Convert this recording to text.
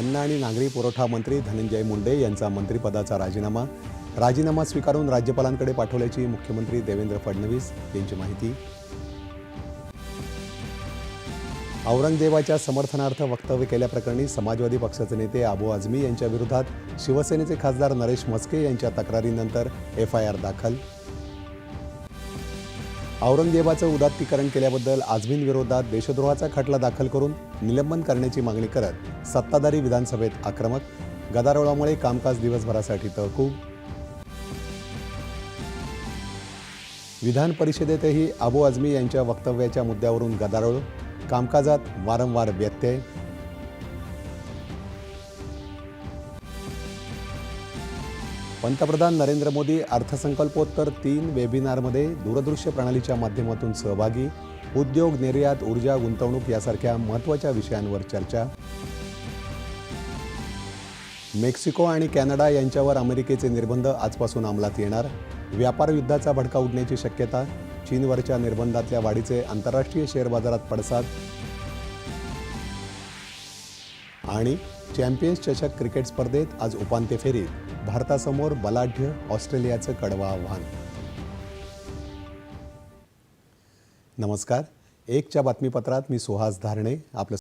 अन्न आणि नागरी पुरवठा मंत्री धनंजय मुंडे यांचा मंत्रिपदाचा राजीनामा. राजीनामा स्वीकारून राज्यपालांकडे पाठवल्याची मुख्यमंत्री देवेंद्र फडणवीस यांची माहिती. औरंगजेबाच्या समर्थनार्थ वक्तव्य केल्याप्रकरणी समाजवादी पक्षाचे नेते आबू आझमी यांच्या विरोधात शिवसेनेचे खासदार नरेश म्हस्के यांच्या तक्रारीनंतर एफ आय आर दाखल. औरंगजेबाचं उदात्तीकरण केल्याबद्दल आझमींविरोधात देशद्रोहाचा खटला दाखल करून निलंबन करण्याची मागणी करत सत्ताधारी विधानसभेत आक्रमक गदारोळामुळे कामकाज दिवसभरासाठी तहकूब. विधान परिषदेतही अबू आझमी यांच्या वक्तव्याच्या मुद्द्यावरून गदारोळ कामकाजात वारंवार व्यत्यय. पंतप्रधान नरेंद्र मोदी अर्थसंकल्पोत्तर तीन वेबिनारमध्ये दूरदृश्य प्रणालीच्या माध्यमातून सहभागी उद्योग निर्यात ऊर्जा गुंतवणूक यासारख्या महत्त्वाच्या विषयांवर चर्चा. मेक्सिको आणि कॅनडा यांच्यावर अमेरिकेचे निर्बंध आजपासून अंमलात येणार. व्यापार युद्धाचा भडका उडण्याची शक्यता चीनवरच्या निर्बंधातल्या वाढीचे आंतरराष्ट्रीय शेअर बाजारात पडसाद. आणि चॅम्पियन्स चषक क्रिकेट स्पर्धेत आज उपांत्य फेरीत. भारतासमोर बलाढ्य ऑस्ट्रेलियाचं कडवं आव्हान. नमस्कार. एकच्या बातमीपत्रात मी सुहास धारणे आपलं